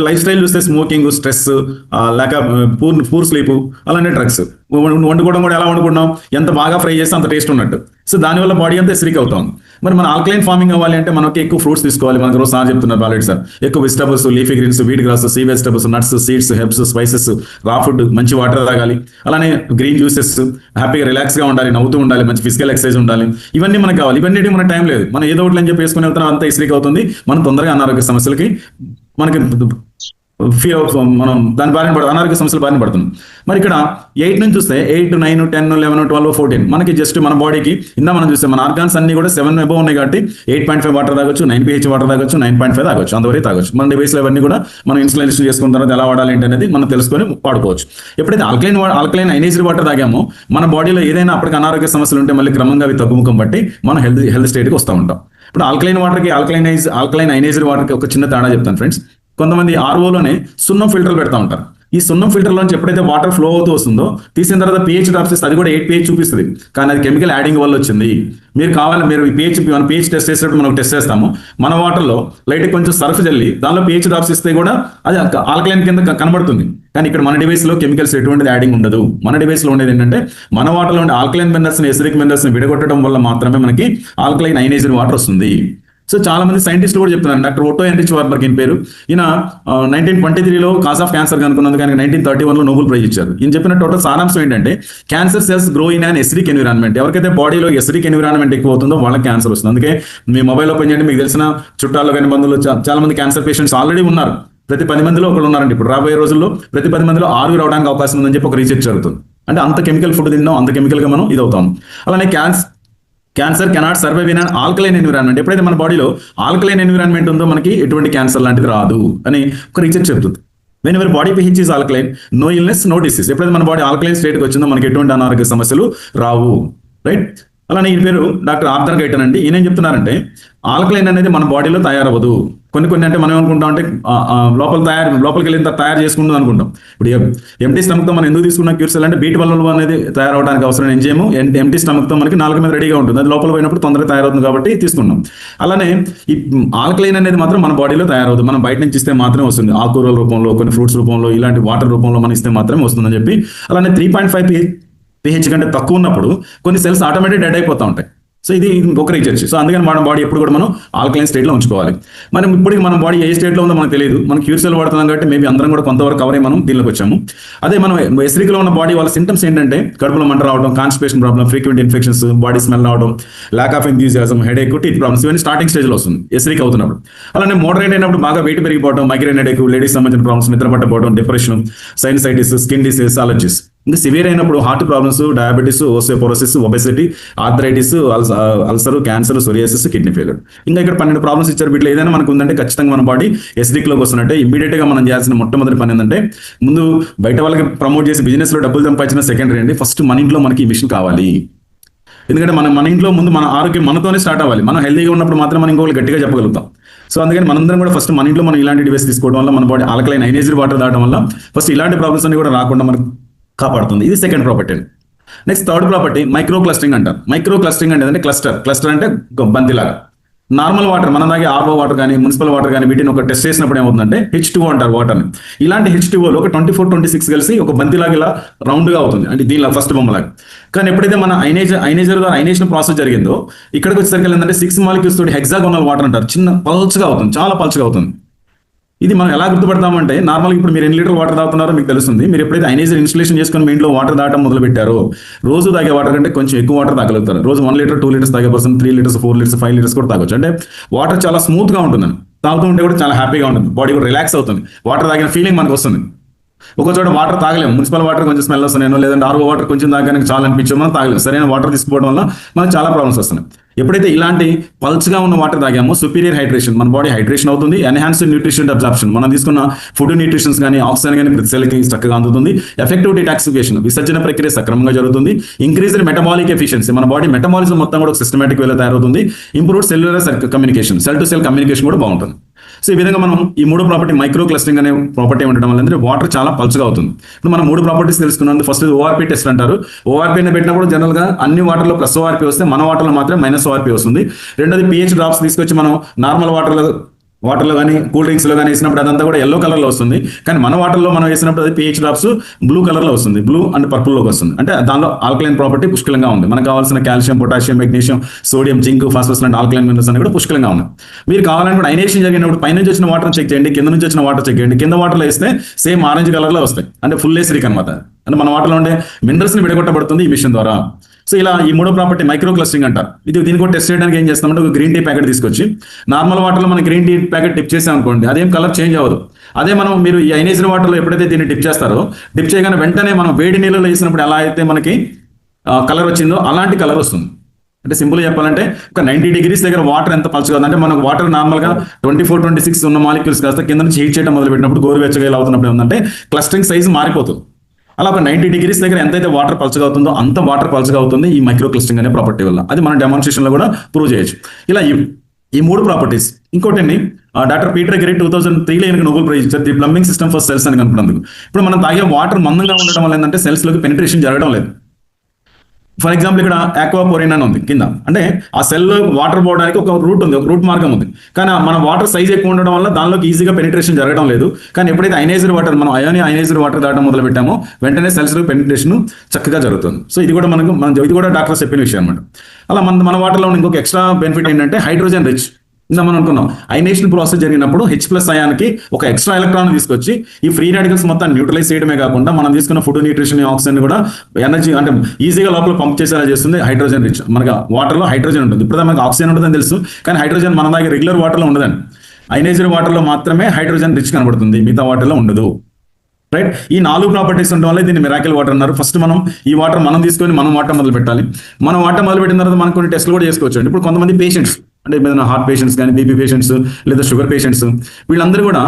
లైఫ్ స్టైల్ చూస్తే స్మోకింగ్ స్ట్రెస్ లేక పూర్ పూర్ స్లీప్ అలానే డ్రగ్స్ వండుకోవడం కూడా ఎలా వండుకుంటాం ఎంత బాగా ఫ్రై చేస్తే అంత టేస్ట్ ఉన్నట్టు. సో దానివల్ల బాడీ అంతా ఎసిరిక్ అవుతాం. మరి మన ఆల్కలైన్ ఫార్మింగ్ అవ్వాలి అంటే మనకి ఎక్కువ ఫ్రూట్స్ తీసుకోవాలి. మనకు రోజు సార్ చెప్తున్నారు బాలెడ్ సార్. ఎక్కువ vegetables leafy greens wheat grass sea vegetables nuts seeds herbs spices raw food మంచి వాటర్ తాగాలి. అలానే గ్రీన్ జ్యూసెస్ హ్యాపీగా రిలాక్స్గా ఉండాలి నవ్వుతూ ఉండాలి మంచి ఫిజికల్ ఎక్సర్సైజ్ ఉండాలి. ఇవన్నీ మనకు కావాలి. ఇవన్నీ మనకు టైం లేదు. మనం ఏదో ఒకటి అని చెప్పి వేసుకుని అంతా అంత అవుతుంది. మనం తొందరగా అనారోగ్య సమస్యలకి మనకి ఫీల్ um, మనం దాని బారిన పడుతుంది అనారోగ్య సమస్యలు బారిన పడుతుంది మరి ఇక్కడ ఎయిట్ నుంచి చూస్తే eight nine ten eleven twelve fourteen మనకి జస్ట్ మన బాడీకి ఇందా మనం చూస్తే మన ఆర్గాన్స్ అన్ని కూడా సెవెన్ ఎబో ఉన్నాయి కాబట్టి ఎయిట్ పాయింట్ ఫైవ్ వాటర్ తాగొచ్చు నైన్ పిహెచ్ వాటర్ తాగొచ్చు నైన్ పాయింట్ ఫైవ్ తాగొచ్చు అంతవరకు తాగొచ్చు. మన డివైస్ అవన్నీ కూడా మనం ఇన్సులేషన్ చేసుకున్న తర్వాత ఎలా వాడాలి ఏంటి అనేది మనం తెలుసుకొని వాడుకోవచ్చు. ఎప్పుడైతే ఆల్కలైన్ ఆల్కలైన్ ఐనేజ్డ్ వాటర్ తాగామో మన బాడీలో ఏదైనా అప్పటికి అనారోగ్య సమస్యలు ఉంటే మళ్ళీ క్రమంగా అవి తగ్గుముఖం బట్టి మనం హెల్త్ హెల్త్ స్టేట్కి వస్తూ ఉంటాం. ఇప్పుడు ఆల్కలైన్ వాటర్కి ఆల్కలైనైజ్ ఆల్కలైన్ ఐనేజ్డ్ వాటర్కి ఒక చిన్న తేడా చెప్తాను ఫ్రెండ్స్ కొంతమంది ఆర్ఓలోనే సున్నం ఫిల్టర్ పెడతా ఉంటారు. ఈ సున్నం ఫిల్టర్ లోంచి ఎప్పుడైతే వాటర్ ఫ్లో అవుతూ వస్తుందో తీసిన తర్వాత పిహెచ్ డ్రాప్స్ ఇస్తే అది కూడా ఎయిట్ పిహెచ్ చూపిస్తుంది. కానీ అది కెమికల్ యాడింగ్ వల్ల వచ్చింది. మీరు కావాలి మీరు ఈ పిహెచ్ మన పిహెచ్ టెస్ట్ చేసేటప్పుడు మనం టెస్ట్ చేస్తాము. మన వాటర్లో లైట్ కొంచెం సర్ఫ్ జల్లి దానిలో పిహెచ్ డ్రాప్స్ ఇస్తే కూడా అది ఆల్కలైన్ కింద కనబడుతుంది. కానీ ఇక్కడ మన డివైస్లో కెమికల్స్ ఎటువంటిది యాడింగ్ ఉండదు. మన డివైస్లో ఉండేది ఏంటంటే మన వాటర్లో ఉండే ఆల్కలైన్ మినరల్స్ ఎసిరిక్ మినరల్స్ విడగొట్టడం వల్ల మాత్రమే మనకి ఆల్కలైన్ ఐనైజ్డ్ వాటర్ వస్తుంది. సో చాలా మంది సైంటిస్టులు కూడా చెప్తున్నారు. డాక్టర్ ఓటో ఎన్రిచ్ వార్బర్గ్ ఈయన పేరు. ఈయన నైన్టీన్ ట్వంటీ త్రీలో కాజ్ ఆఫ్ క్యాన్సర్ కనుక్కున్నందుకు ఆయన నైన్టీన్ థర్టీ వన్లో నోబెల్ ప్రైజ్ ఇచ్చారు. ఈయన చెప్పిన టోటల్ సారాంశం ఏంటంటే cancer cells grow in an acidic environment ఎవరికైతే బాడీలో ఎసిడిక్ ఎన్విరాన్మెంట్ ఎక్కువ అవుతుందో వాళ్ళకి క్యాన్సర్ వస్తుంది. అందుకే మీ మొబైల్ ఓపెన్ చేయండి మీకు తెలిసిన చుట్టాలు కానీ బంధువులు చాలా మంది క్యాన్సర్ పేషెంట్స్ ఆల్రెడీ ఉన్నారు. ప్రతి పది మందిలో ఒకరు ఉన్నారండి. ఇప్పుడు రాబోయే రోజుల్లో ప్రతి పది మందిలో ఆరు రావడానికి అవకాశం ఉందని చెప్పి ఒక రీసెర్చ్ జరుగుతుంది. అంటే అంత కెమికల్ ఫుడ్ తిన్నాం అంత కెమికల్గా మనం ఇది అవుతాం అలానే cancer cancer cannot survive in alkaline environment ఎప్పుడైతే మన బాడీలో ఆల్కలైన్ ఎన్విరాన్మెంట్ ఉందో మనకి ఎటువంటి క్యాన్సర్ లాంటిది రాదు అని ఒక రీసెర్చ్ చెప్తుంది. వెన్ ఎవరి body pH is alkaline no illness no disease ఎప్పుడైతే మన బాడీ ఆల్కలైన్ స్టేట్కి వచ్చిందో మనకి ఎటువంటి అనారోగ్య సమస్యలు రావు. రైట్ అలానే ఈయన పేరు డాక్టర్ ఆర్థర్ గైటన్ అండి. ఈయన ఏం చెప్తున్నారంటే ఆల్కలైన్ అనేది మన బాడీలో తయారవ్వదు. కొన్ని కొన్ని అంటే మనం ఏమనుకుంటాం అంటే లోపల తయారు లోపలికి వెళ్ళిన తయారు చేసుకుంటుంది అనుకుంటాం. ఇప్పుడు ఎంటీ స్టమక్తో మనం ఎందుకు తీసుకున్న? క్యూర్సెల్ అంటే బీట్ వల్ల అనేది తయారవడానికి అవసరం ఎంజేము. ఎంటీ స్టమక్తో మనకి నాలుగు మీద రెడీగా ఉంటుంది. అది లోపల పోయినప్పుడు తొందరగా తయారవుతుంది కాబట్టి తీసుకున్నాం. అలానే ఈ ఆల్కలైన్ అనేది మాత్రం మన బాడీలో తయారవుతుంది మనం బయట నుంచి ఇస్తే మాత్రమే వస్తుంది. ఆకుకూరల రూపంలో కొన్ని ఫ్రూట్స్ రూపంలో ఇలాంటి వాటర్ రూపంలో మనం ఇస్తే మాత్రమే వస్తుందని చెప్పి. అలానే త్రీ పాయింట్ ఫైవ్ పిహెచ్ కంటే తక్కువ ఉన్నప్పుడు కొన్ని సెల్స్ ఆటోమేటిక్ డెడ్ అయిపోతూ ఉంటాయి. సో ఇది ఇంకొక రీసెర్చ్ సో అందుకని మన బాడీ ఎప్పుడు కూడా మనం ఆల్కలైన్ స్టేట్లో ఉంచుకోవాలి. మనం ఇప్పటికి మన బాడీ ఏ స్టేట్లో ఉందో మనకు తెలియదు. మనం క్యూర్సెల్ వాడుతున్నాం కాబట్టి మేబీ అందరం కూడా కొంతవరకు కవర్ అయ్యి మనం దీనిలోకి వచ్చాము. అదే మనం ఎస్రికలో ఉన్న బాడీ వాళ్ళ సింటమ్స్ ఏంటంటే కడుపులో మంట రావడం constipation problem frequent infections body smell రావడం lack of enthusiasm headache teeth problems ఇవన్నీ స్టార్టింగ్ స్టేజ్లో వస్తుంది ఎస్రిక్ అవుతున్నప్పుడు. అలానే మోడరేట్ అయినప్పుడు బాగా వెయిట్ పెరిగిపోవడం మైగ్రేన్ హెడ్ లేడీస్ సంబంధించిన ప్రాబ్లమ్స్ నిద్ర పట్టపోవడం depression sinusitis skin disease allergies ఇంకా సివియర్ అయినప్పుడు heart problems diabetes osteoporosis obesity arthritis ulcer cancer psoriasis kidney failure ఇంకా ఇక్కడ పన్నెండు ప్రాబ్లమ్స్ ఇచ్చారు. వీటిలో ఏదైనా మనకు ఉందంటే ఖచ్చితంగా మన బాడీ ఎస్డిక్లోకి వస్తున్నట్టే ఇమీడియట్గా మనం చేయాల్సిన మొట్టమొదటి పని ఏంటంటే ముందు బయట వాళ్ళకి ప్రమోట్ చేసి బిజినెస్లో డబ్బులు సంపాదించిన సెకండరీ అండి. ఫస్ట్ మన ఇంట్లో మనకి ఈ మిషన్ కావాలి. ఎందుకంటే మనం మన ఇంట్లో ముందు మన ఆరోగ్యం మనతోనే స్టార్ట్ అవ్వాలి. మనం హెల్తీగా ఉన్నప్పుడు మాత్రం మనం ఇంకొకటి గట్టిగా చెప్పగలుగుతాం. సో అందుకని మనందరం కూడా ఫస్ట్ మన ఇంట్లో మనం ఇలాంటి డివైస్ తీసుకోవడం వల్ల మన బాడీ ఆల్కలైన్ ఐనేజర్ వాటర్ దాటం వల్ల ఫస్ట్ ఇలాంటి ప్రాబ్లమ్స్ అన్ని కూడా రాకుండా మనకు కాపాడుతుంది. ఇది second property next third property micro clustering అంటారు మైక్రో క్లస్టరింగ్ అంటే క్లస్టర్ క్లస్టర్ అంటే బంతిలాగా. నార్మల్ వాటర్ మన దాగే ఆర్ఓ వాటర్ కానీ మున్సిపల్ వాటర్ కానీ వీటిని ఒక టెస్ట్ చేసినప్పుడు ఏమవుతుందంటే హెచ్ టూ అంటారు వాటర్ని ఇలాంటి హెచ్ టూలో ఒక ట్వంటీ ఫోర్ ట్వంటీ సిక్స్ కలిసి ఒక బంతిలాగా ఇలా రౌండ్గా అవుతుంది. అంటే దీనిలో ఫస్ట్ బొమ్మలాగా. కానీ ఎప్పుడైతే మన ఐనేజ్ ఐనేజర్ ద్వారా ఐనేషన్ ప్రాసెస్ జరిగిందో ఇక్కడికి వచ్చేసరికి ఏంటంటే సిక్స్ మాలిక్యూల్స్ తోటి హెగ్జాగోనల్ వాటర్ అంటారు. చిన్న పల్చగా అవుతుంది. చాలా పల్చగా అవుతుంది. ఇది మనం ఎలా గుర్తుపడతామంటే నార్మల్గా ఇప్పుడు మీరు ఎన్ని లీటర్ వాటర్ తాగుతున్నారో మీకు తెలుస్తుంది. మీరు ఎప్పుడైతే ఐనేజర్ ఇన్స్టలేషన్ చేసుకుని మీ ఇంట్లో వాటర్ తాగడం మొదలు పెట్టారో రోజు తాగే వాటర్ కంటే కొంచెం ఎక్కువ వాటర్ తాగలుగుతారు రోజు వన్ లీటర్ టూ లీటర్స్ తాగే person three litres four litres five litres కూడా తాగొచ్చు. అంటే వాటర్ చాలా స్మూత్గా ఉంటుంది తాగుతూ ఉంటే కూడా చాలా హ్యాపీగా ఉంటుంది. బాడీ కూడా రిలాక్స్ అవుతుంది. వాటర్ తాగిన ఫీలింగ్ మనకు వస్తుంది. ఒక చోట వాటర్ తాగలేము. మున్సిపల్ వాటర్ కొంచెం స్మెల్ వస్తున్నాయి లేదంటే ఆర్ఓ వాటర్ కొంచెం తాగడానికి చాలా అనిపించే మనం తాగలేము. సరైన వాటర్ తీసుకోవడం వల్ల మనకు చాలా ప్రాబ్లమ్స్ వస్తున్నాయి. ఎప్పుడైతే ఇలాంటి పల్స్గా ఉన్న వాటర్ తాగామో సుపీరియర్ హైడ్రేషన్ మన బాడీ హైడ్రేషన్ అవుతుంది. ఎన్హాన్స్డ్ న్యూట్రిషన్ అబ్జాప్షన్ మనం తీసుకున్న ఫుడ్ న్యూట్రిషన్స్ కానీ ఆక్సిజన్ కానీ ప్రతి సెల్కి చక్కగా అందుతుంది. ఎఫెక్టివ్ డిటాక్సిఫికేషన్ విసర్జన ప్రక్రియ సక్రమంగా జరుగుతుంది. ఇంక్రీజ్డ్ మెటబాలిక్ ఎఫిషియన్సీ మన బాడీ మెటబాలిజం మొత్తం కూడా సిస్టమేటిక్ వేలో తయారవుతుంది. Improve cellular communication cell to cell communication కూడా బాగుంటుంది. సో ఈ విధంగా మనం ఈ మూడు ప్రాపర్టీ మైక్రో క్లస్టరింగ్ అనే ప్రాపర్టీ ఉండడం వల్ల ఏంటంటే వాటర్ చాలా పల్చగా అవుతుంది. ఇప్పుడు మనం మూడు ప్రాపర్టీస్ తెలుసుకున్నాం ఫస్ట్ ఓఆర్పీ టెస్ట్ అంటారు. ఓఆర్పీ పెట్టినప్పుడు జనరల్గా అన్ని వాటర్లో ప్లస్ ఓఆర్పీ వస్తే మన వాటర్లో మాత్రమే మైనస్ ఓఆర్పీ వస్తుంది. రెండోది పిహెచ్ డ్రాప్స్ తీసుకొచ్చి మనం నార్మల్ వాటర్లో వాటర్లో కానీ కూల్ డ్రింక్స్లో కానీ వేసినప్పుడు అదంతా కూడా ఎల్లో కలర్లో వస్తుంది. కానీ మన వాటర్లో మనం వేసినప్పుడు అది పిహెచ్ డ్రాప్స్ బ్లూ కలర్లో వస్తుంది. బ్లూ అండ్ పర్పుల్లోకి వస్తుంది. అంటే దానిలో ఆల్కలైన్ ప్రాపర్టీ పుష్కలంగా ఉంది. మనకు కావాల్సిన calcium potassium magnesium sodium zinc phosphorus లాంటి ఆల్కలైన్ మినరల్స్ అన్ని కూడా పుష్కలంగా ఉన్నాయి. మీరు కావాలనుకుంటే ఐనేషన్ జరిగినప్పుడు పైన నుంచి వచ్చిన వాటర్ చెక్ చేయండి కింద నుంచి వచ్చిన వాటర్ చెక్ చేయండి. కింద వాటర్లో వేస్తే సేమ్ ఆరెంజ్ కలర్లో వస్తాయి. అంటే ఫుల్ ఎసిరిక్ అనమాట అంటే మన వాటర్లో ఉండే మినరల్స్ని విడగొట్టబడుతుంది ఈ మిషన్ ద్వారా. సో ఇలా ఈ మూడో ప్రాపర్టీ మైక్రో క్లస్టరింగ్ అంటారు ఇది దీనికి కూడా టెస్ట్ చేయడానికి ఏం చేస్తామంటే ఒక గ్రీన్ టీ ప్యాకెట్ తీసుకొచ్చి నార్మల్ వాటర్లో మనం గ్రీన్ టీ ప్యాకెట్ డిప్ చేసాం అనుకోండి అదేం కలర్ చేంజ్ అవ్వదు. అదే మనం మీరు ఈ ఐనేసిన వాటర్లో ఎప్పుడైతే దీన్ని డిప్ చేస్తారో డిప్ చేయగానే వెంటనే మనం వేడి నీళ్ళలో వేసినప్పుడు ఎలా అయితే మనకి కలర్ వచ్చిందో అలాంటి కలర్ వస్తుంది. అంటే సింపుల్ చెప్పాలంటే ఒక నైన్టీ డిగ్రీస్ దగ్గర వాటర్ ఎంత పలుచగా అంటే మనకు వాటర్ నార్మల్గా ట్వంటీ ఫోర్ ట్వంటీ సిక్స్ ఉన్న మాలిక్యూల్స్ కాస్త కింద నుంచి హీట్ చేయడం మొదలు పెట్టినప్పుడు గోరువెచ్చగా ఇలా అవుతున్నప్పుడు ఏంటంటే క్లస్టరింగ్ సైజ్ మారిపోతుంది. అలా ఒక నైన్టీ డిగ్రీస్ దగ్గర ఎంతైతే వాటర్ పల్చగా అవుతుందో అంత వాటర్ పల్చగా అవుతుంది ఈ మైక్రోక్లిస్టింగ్ అనే ప్రాపర్టీ వల్ల. అది మనం డెమాన్స్ట్రేషన్లో కూడా ప్రూవ్ చేయొచ్చు. ఇలా ఈ మూడు ప్రాపర్టీస్ ఇంకోటి అండి doctor Peter Agre two thousand త్రీలో ఈయనకి నోబెల్ ప్రైజ్ ఇచ్చారు the plumbing system for cells అని కనుక్కున్నందుకు ఇప్పుడు మనం తాగే వాటర్ మందంగా ఉండడం వల్ల ఏంటంటే సెల్స్లోకి పెనిట్రేషన్ జరగడం లేదు. ఫర్ ఎగ్జాంపుల్ ఇక్కడ ఆక్వాపోరిన్ అని ఉంది కింద. అంటే ఆ సెల్ వాటర్ పోవడానికి ఒక రూట్ ఉంది ఒక రూట్ మార్గం ఉంది. కానీ మన వాటర్ సైజ్ ఎక్కువ ఉండడం వల్ల దానిలోకి ఈజీగా పెనిట్రేషన్ జరగడం లేదు. కానీ ఎప్పుడైతే ఐనైజర్ వాటర్ మనం అయోని ఐనైజర్ వాటర్ దాటం మొదలు పెట్టామో వెంటనే సెల్స్ పెనిట్రేషన్ చక్కగా జరుగుతుంది. సో ఇది కూడా మనకు మనం ఇది కూడా డాక్టర్స్ చెప్పిన విషయం అనమాట అలా మన మన వాటర్లో ఇంకొక ఎక్స్ట్రా బెనిఫిట్ ఏంటంటే హైడ్రోజన్ రిచ్ ఇందా మనం అనుకున్నాం. ఐనేషన్ ప్రాసెస్ జరిగినప్పుడు హెచ్ ప్లస్ అయానికి ఒక ఎక్స్ట్రా ఎలక్ట్రాన్ తీసుకొచ్చి ఈ ఫ్రీ రాడికల్స్ మొత్తాన్ని న్యూట్రలైజ్ చేయడమే కాకుండా మనం తీసుకున్న ఫుడ్ న్యూట్రిషన్ ఆక్సిజన్ కూడా ఎనర్జీ అంటే ఈజీగా లోపల పంప్ చేసేలా చేస్తుంది. హైడ్రోజన్ రిచ్ మనకి వాటర్లో హైడ్రోజన్ ఉంటుంది. ఇప్పుడు మనకి ఆక్సిజన్ ఉంటుందని తెలుసు. కానీ హైడ్రోజన్ మన దగ్గర రెగ్యులర్ వాటర్లో ఉండదండి. ఐనేజర్ వాటర్లో మాత్రమే హైడ్రోజన్ రిచ్ కనబడుతుంది. మిగతా వాటర్లో ఉండదు. రైట్ ఈ నాలుగు ప్రాపర్టీస్ ఉండడం వల్ల దీన్ని మిరాకిల్ వాటర్ అన్నారు. ఫస్ట్ మనం ఈ వాటర్ మనం తీసుకొని మనం వాటర్ మొదలు పెట్టాలి మనం వాటర్ మొదలు పెట్టిన తర్వాత మనం కొన్ని టెస్ట్లు కూడా చేసుకోవచ్చు అండి. ఇప్పుడు కొంతమంది పేషెంట్స్ అంటే ఏదైనా హార్ట్ పేషెంట్స్ కానీ బీపీ పేషెంట్స్ లేదా షుగర్ పేషెంట్స్ వీళ్ళందరూ కూడా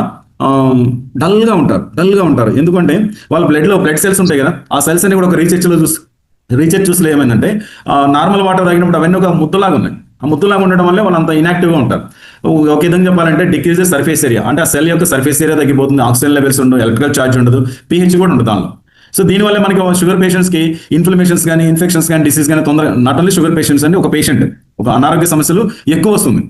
డల్గా ఉంటారు డల్గా ఉంటారు. ఎందుకంటే వాళ్ళ బ్లడ్లో బ్లడ్ సెల్స్ ఉంటాయి కదా ఆ సెల్స్ అన్ని కూడా ఒక రీసెర్చ్లో చూసి రీసెర్చ్ చూసి ఏమైందంటే నార్మల్ వాటర్ తాగినప్పుడు అవన్నీ ఒక ముద్దలాగా ఉన్నాయి. ఆ ముద్దులాగా ఉండడం వల్ల వాళ్ళు అంత ఇనాక్టివ్గా ఉంటారు. ఒక విధంగా చెప్పాలంటే డిక్రీజ్ సర్ఫేస్ ఏరియా అంటే ఆ సెల్ యొక్క సర్ఫేస్ ఏరియా తగ్గిపోతుంది. ఆక్సిజన్ లెవెల్స్ ఉండవు ఎలక్ట్రికల్ ఛార్జ్ ఉండదు పిహెచ్ కూడా ఉండదు దానిలో. సో దీనివల్ల మనకి షుగర్ పేషెంట్స్కి ఇన్ఫ్లమేషన్స్ కానీ ఇన్ఫెక్షన్స్ కానీ డిసీజ్ కానీ తొందర నాట్ ఓన్లీ షుగర్ పేషెంట్స్ అని ఒక పేషెంట్ ఒక అనారోగ్య సమస్యలు ఎక్కువ వస్తుంది.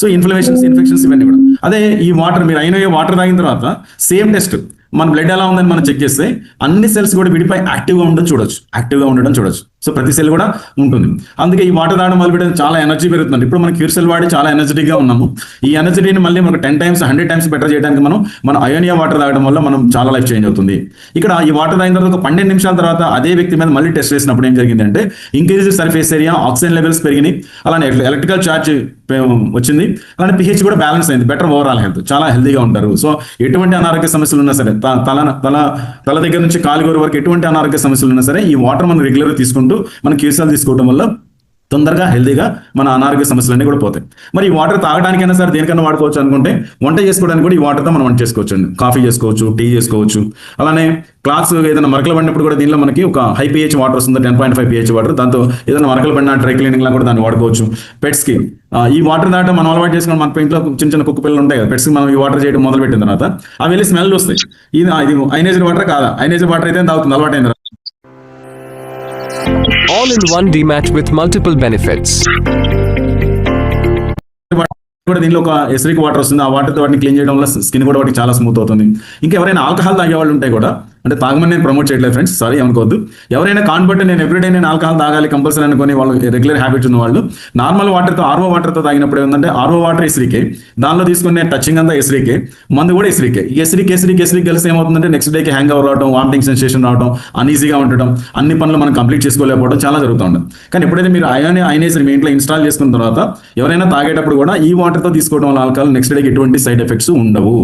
సో ఇన్ఫ్లమేషన్స్ ఇన్ఫెక్షన్స్ ఇవన్నీ కూడా. అదే ఈ వాటర్ మీరు అయిన వాటర్ తాగిన తర్వాత సేమ్ టెస్ట్ మన బ్లడ్ ఎలా ఉందని మనం చెక్ చేస్తే అన్ని సెల్స్ కూడా విడిపై యాక్టివ్గా ఉండడం చూడొచ్చు యాక్టివ్గా ఉండడం చూడొచ్చు. సో ప్రతి సెల్ కూడా ఉంటుంది. అందుకే ఈ వాటర్ తాగడం మొదలు పెట్టడం చాలా ఎనర్జీ పెరుగుతుంది. ఇప్పుడు మనం క్యూర్ సెల్ వాడి చాలా ఎనర్జెటిక్గా ఉన్నాము. ఈ ఎనర్జీని మళ్ళీ మనకు ten times hundred times better చేయడానికి మనం మన అయోనియా వాటర్ తాగడం వల్ల మనం చాలా లైఫ్ చేంజ్ అవుతుంది. ఇక్కడ ఈ వాటర్ తాగిన తర్వాత ఒక పన్నెండు నిమిషాల తర్వాత అదే వ్యక్తి మీద మళ్ళీ టెస్ట్ చేసినప్పుడు ఏం జరిగిందంటే increase surface area oxygen levels పెరిగినాయి. అలానే ఎలక్ట్రికల్ ఛార్జ్ వచ్చింది. అలానే పిహెచ్ కూడా బ్యాలెన్స్ అయింది. బెటర్ ఓవరాల్ హెల్త్ చాలా హెల్దీగా ఉంటారు. సో ఎటువంటి అనారోగ్య సమస్యలు ఉన్నా సరే త- తల తల తల దగ్గర నుంచి కాలుగోరు వరకు ఎటువంటి అనారోగ్య సమస్యలు ఉన్నా సరే ఈ వాటర్ మనం రెగ్యులర్గా తీసుకుంటూ మనం క్యూసాలు తీసుకోవడం వల్ల తొందరగా హెల్దీగా మన అనారోగ్య సమస్యలన్నీ కూడా పోతాయి. మరి ఈ వాటర్ తాగడానికైనా సరే దేనికైనా వాడుకోవచ్చు అనుకుంటే వంట చేసుకోవడానికి కూడా ఈ వాటర్తో మనం వంట చేసుకోవచ్చు అండి కాఫీ చేసుకోవచ్చు టీ చేసుకోవచ్చు. అలానే క్లాత్స్ ఏదైనా మరకలు పడినప్పుడు కూడా దీనిలో మనకి ఒక హై పిహెచ్ వాటర్ వస్తుంది ten point five pH water. దాంతో ఏదైనా మరకలు పడిన డ్రై క్లీనింగ్ లా కూడా దాన్ని వాడుకోవచ్చు. పెట్స్కి ఈ వాటర్ దాటం మనం అలవాటు చేసుకుని మన ఇంట్లో చిన్న చిన్న కుక్క పిల్లలు ఉంటాయి కదా పెట్స్ మనం ఈ వాటర్ చేయడం మొదలు పెట్టిన తర్వాత అవి వెళ్ళి స్మెల్ వస్తాయి. ఇది ఇది ఐనేజర్ వాటర్ కాదా? ఐనేజర్ వాటర్ అయితే తాగుతుంది అలవాటైంది. All in one demat with multiple benefits. కూడా దీనిలో ఒక ఎసరిక్ వాటర్ వస్తుంది ఆ వాటర్ వాటిని క్లీన్ చేయడం వల్ల స్కిన్ కూడా వాటికి చాలా స్మూత్ అవుతుంది ఇంకా ఎవరైనా ఆల్కహాల్ తాగే వాళ్ళు ఉంటాయి కూడా అంటే తాగమని నేను ప్రమోట్ చేయట్లేదు ఫ్రెండ్స్ సారీ అనుకోవద్దు ఎవరైనా కాన్బట్టి నేను ఎవ్రీడే నేను ఆల్కహాల్ తాగాలి కంపల్సరీ అనుకుని వాళ్ళు రెగ్యులర్ హ్యాబిట్స్ ఉన్న వాళ్ళు నార్మల్ వాటర్తో ఆర్ఓ వాటర్తో తాగినప్పుడు ఏంటంటే ఆర్ఓ వాటర్ ఎసరికే దానిలో తీసుకునే టచింగ్ అంతా ఎసరికే మందు కూడా ఎసరికే ఈ ఎసరికి ఎసరికి కలిసి ఏమవుతుందంటే నెక్స్ట్ డేకి హ్యాంగ్ ఓవర్ రావడం వామిటింగ్ సెన్సేషన్ రావడం అన్ఈజీగా ఉండటం అన్ని పనులు మనం కంప్లీట్ చేసుకోలేకపోవడం చాలా జరుగుతూ ఉంటుంది. కానీ ఎప్పుడైతే మీరు అయోన్ ఐనేజర్ మీ ఇంట్లో ఇన్స్టాల్ చేసుకున్న తర్వాత ఎవరైనా తాగేటప్పుడు కూడా ఈ వాటర్తో తీసుకోవడం వల్ల ఆల్కహాల్ నెక్స్ట్ డేకి ఎటువంటి సైడ్ ఎఫెక్ట్స్ ఉండవు.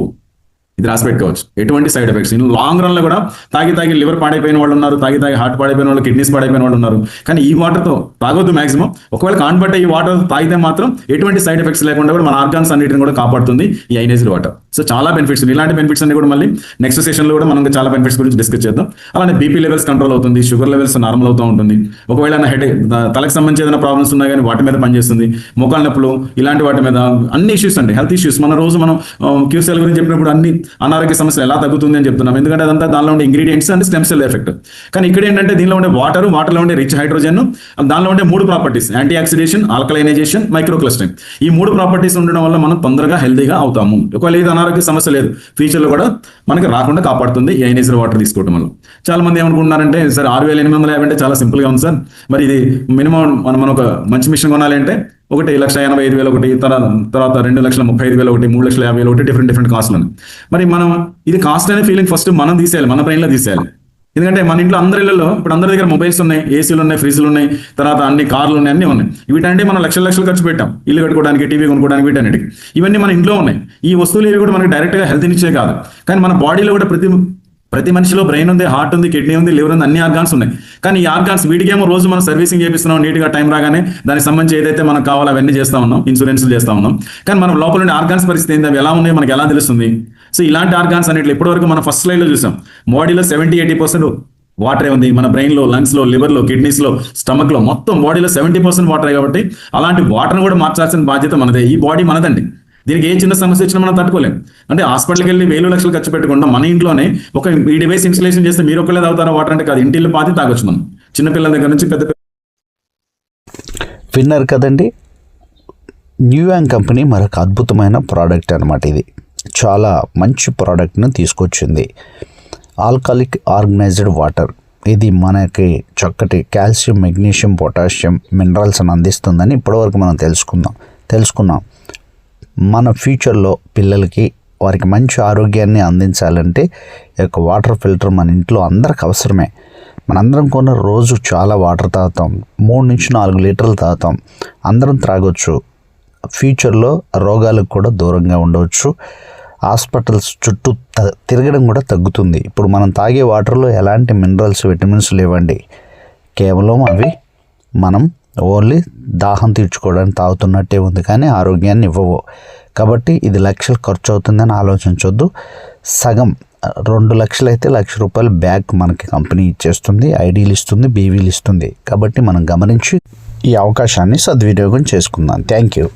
ఇది రాసి పెట్టుకోవచ్చు ఎటువంటి సైడ్ ఎఫెక్ట్స్? ఇన్ లాంగ్ రన్లో కూడా తాగి తాగి లివర్ పాడైపోయిన వాళ్ళు ఉన్నారు తాగి తాగి హార్ట్ పాడైపోయిన వాళ్ళు కిడ్నీస్ పాడైపోయిన వాళ్ళు ఉన్నారు. కానీ ఈ వాటర్తో తాగొద్దు మాక్సిమం. ఒకవేళ కాన్బట్టే ఈ వాటర్ తాగితే మాత్రం ఎటువంటి సైడ్ ఎఫెక్ట్స్ లేకుండా కూడా మన ఆర్గాన్స్ అన్నిటిని కూడా కాపాడుతుంది ఈ ఐనేజ్డ్ వాటర్. సో చాలా బెనిఫిట్స్ ఇలాంటి బెనిఫిట్స్ అన్ని కూడా మళ్ళీ నెక్స్ట్ సెషన్లో కూడా మనం చాలా బెనిఫిట్స్ గురించి డిస్కస్ చేద్దాం. అలానే బీపీ లెవెల్స్ కంట్రోల్ అవుతుంది షుగర్ లెవెల్స్ నార్మల్ అవుతూ ఉంటుంది. ఒకవేళ హెడ్ తలకు సంబంధించి ఏదైనా ప్రాబ్లమ్స్ ఉన్నా కానీ వాటి మీద పనిచేస్తుంది. మోకాళ్ళ నొప్పులు ఇలాంటి వాటి మీద అన్ని ఇష్యూస్ అండి. హెల్త్ ఇష్యూస్ మన రోజు మనం క్యూసెల్ గురించి చెప్పినప్పుడు అన్ని అనారోగ్య సమస్యలు ఎలా తగ్గుతుంది అని చెప్తున్నాం. ఎందుకంటే అదంతా దానిలో ఉండే ingredients and stem cell effect కానీ ఇక్కడ ఏంటంటే దీనిలో ఉండే వాటర్ వాటర్లో ఉండే రిచ్ హైడ్రోజన్ దానిలో ఉండే మూడు properties anti oxidation alkalinization microclustering ఈ మూడు ప్రాపర్టీస్ ఉండడం వల్ల మనం తొందరగా హెల్దీగా అవుతాము. ఒకవేళ అనారోగ్య సమస్య లేదు. ఫ్యూచర్లో కూడా మనకి రాకుండా కాపాడుతుంది ఈ వాటర్ తీసుకోవడం వల్ల. చాలా మంది ఏమనుకుంటున్నారంటే సార్ ఆరు వేల ఎనిమిది వందల యాభై అంటే చాలా సింపుల్గా ఉంది సార్. మరి ఇది మినిమం మనం మనం ఒక మంచి మిషన్ కొనాలి అంటే ఒకటి లక్ష ఎనభై ఐదు వేలు ఒకటి తర్వాత తర్వాత రెండు లక్షల ముప్పై ఐదు వేలు ఒకటి మూడు లక్షల యాభై వేలు ఒకటి డిఫరెంట్ డిఫరెంట్ కాస్ట్లు మరి మనం ఇది కాస్ట్ అనే ఫీలింగ్ ఫస్ట్ మనం తీసేయాలి మన బ్రెయిన్లో తీసేయాలి. ఎందుకంటే మన ఇంట్లో అందరి ఇళ్ళలో ఇప్పుడు అందరి దగ్గర మొబైల్స్ ఉన్నాయి ఏసీలు ఉన్నాయి ఫ్రిడ్జ్లు ఉన్నాయి తర్వాత అన్ని కార్లు ఉన్నాయి అన్ని ఉన్నాయి. వీటంటే మనం లక్షల లక్షలు ఖర్చు పెట్టాం. ఇల్లు కట్టుకోవడానికి టీవీ కొనుక్కోవడానికి వీటన్నిటికి. ఇవన్నీ మన ఇంట్లో ఉన్నాయి. ఈ వస్తువులు ఇవి కూడా మనకి డైరెక్ట్గా హెల్త్ ఇచ్చే కాదు. కానీ మన బాడీలో కూడా ప్రతి ప్రతి మనిషిలో బ్రెయిన్ ఉంది హార్ట్ ఉంది కిడ్నీ ఉంది లివర్ ఉంది అన్ని ఆర్గాన్స్ ఉన్నాయి. కానీ ఈ ఆర్గాన్స్ వీటికేమో రోజు మనం సర్వీసింగ్ చేపిస్తున్నాం నీట్గా టైం రాగానే దానికి సంబంధించి ఏదైతే మనకు కావాలో అవన్నీ చేస్తా ఉన్నాం ఇన్సూరెన్స్ చేస్తా ఉన్నాం. కానీ మనం లోపల ఉండే ఆర్గాన్స్ పరిస్థితి ఏంటి అవి ఎలా ఉన్నాయో మనకి ఎలా తెలుస్తుంది? సో ఇలాంటి ఆర్గాన్స్ అన్నిట్లో ఇప్పటివరకు మనం ఫస్ట్ స్లైడ్లో చూసాం. బాడీలో సెవెంటీ ఎయిటీ పర్సెంట్ వాటరే ఉంది. మన బ్రెయిన్లో లంగ్స్లో లివర్లో కిడ్నీస్లో స్టమక్లో మొత్తం బాడీలో సెవెంటీ పర్సెంట్ వాటరే కాబట్టి అలాంటి వాటర్ని కూడా మార్చాల్సిన బాధ్యత మనదే. ఈ బాడీ మనదండి. దీనికి ఏ చిన్న సమస్య వచ్చినా మనం తట్టుకోలేం. అంటే హాస్పిటల్కి వెళ్ళి వేలు లక్షలు ఖర్చు పెట్టకుండా మన ఇంట్లోనే ఒక ఈ డివైస్ ఇన్స్టలేషన్ చేస్తే మీరు ఒకళ్ళే తాగుతారా వాటర్ అంటే కాదు. ఇంటిల్లు పాతి తాగొచ్చు మనం. చిన్నపిల్లల దగ్గర నుంచి పెద్ద విన్నారు కదండి? న్యూ కంపెనీ మరొక అద్భుతమైన ప్రోడక్ట్ అనమాట ఇది. చాలా మంచి ప్రోడక్ట్ను తీసుకొచ్చింది. ఆల్కాలిక్ ఆర్గనైజ్డ్ వాటర్ ఇది మనకి చక్కటి కాల్షియం మెగ్నీషియం పొటాషియం మినరల్స్ని అందిస్తుందని ఇప్పటివరకు మనం తెలుసుకుందాం. తెలుసుకున్నాం. మన ఫ్యూచర్లో పిల్లలకి వారికి మంచి ఆరోగ్యాన్ని అందించాలంటే ఈ యొక్క వాటర్ ఫిల్టర్ మన ఇంట్లో అందరికి అవసరమే. మనందరం కొన్న రోజు చాలా వాటర్ తాగుతాం. మూడు నుంచి నాలుగు లీటర్లు తాగుతాం. అందరం త్రాగొచ్చు. ఫ్యూచర్లో రోగాలకు కూడా దూరంగా ఉండవచ్చు. హాస్పిటల్స్ చుట్టూ తిరగడం కూడా తగ్గుతుంది. ఇప్పుడు మనం తాగే వాటర్లో ఎలాంటి మినరల్స్ విటమిన్స్ లేవండి. కేవలం అవి మనం ఓన్లీ దాహం తీర్చుకోవడానికి తాగుతున్నట్టే ఉంది కానీ ఆరోగ్యాన్ని ఇవ్వవు. కాబట్టి ఇది లక్షలు ఖర్చు అవుతుందని ఆలోచించొద్దు. సగం రెండు లక్షలు అయితే లక్ష రూపాయలు బ్యాగ్ మనకి కంపెనీ ఇచ్చేస్తుంది ఐడీలు ఇస్తుంది బీవీలు ఇస్తుంది. కాబట్టి మనం గమనించి ఈ అవకాశాన్ని సద్వినియోగం చేసుకుందాం. Thank you.